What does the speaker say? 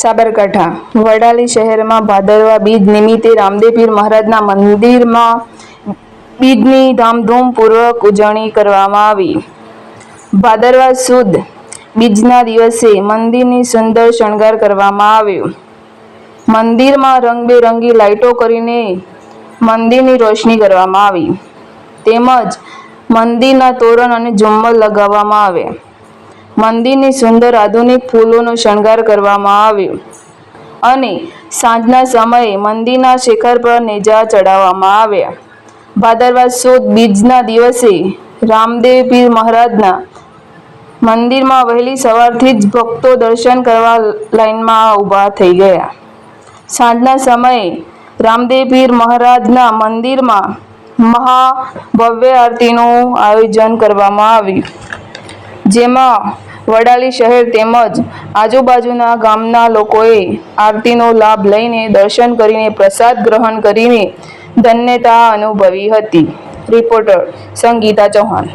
સાબરકાંઠા. વડાલી શહેરમાં ભાદરવા બીજ નિમિત્તે રામદેવપીર મહારાજના મંદિરમાં બીજની ધામધૂમપૂર્વક ઉજવણી કરવામાં આવી. ભાદરવા સુદ બીજના દિવસે મંદિરની સુંદર શણગાર કરવામાં આવ્યો. મંદિરમાં રંગબેરંગી લાઇટો કરીને મંદિરની રોશની કરવામાં આવી. તેમજ મંદિરના તોરણ અને ઝુમ્મર લગાવવામાં આવ્યા. મંદિરની સુંદર આધુનિક ફૂલોનો શણગાર કરવામાં આવ્યો અને સાંજના સમયે મંદિરના શિખર પર નેજા ચડાવવામાં આવ્યા. ભાદરવા સુદ બીજના દિવસે રામદેવ પીર મહારાજના મંદિરમાં વહેલી સવારથી જ ભક્તો દર્શન કરવા લાઈનમાં ઊભા થઈ ગયા. સાંજના સમયે રામદેવ પીર મહારાજના મંદિરમાં મહા ભવ્ય આરતીનું આયોજન કરવામાં આવ્યું. જેમાં વડાલી શહેર તેમજ આજુબાજુના ગામના લોકોએ આરતીનો લાભ લઈને દર્શન કરીને પ્રસાદ ગ્રહણ કરીને ધન્યતા અનુભવી હતી. રિપોર્ટર સંગીતા ચૌહાણ.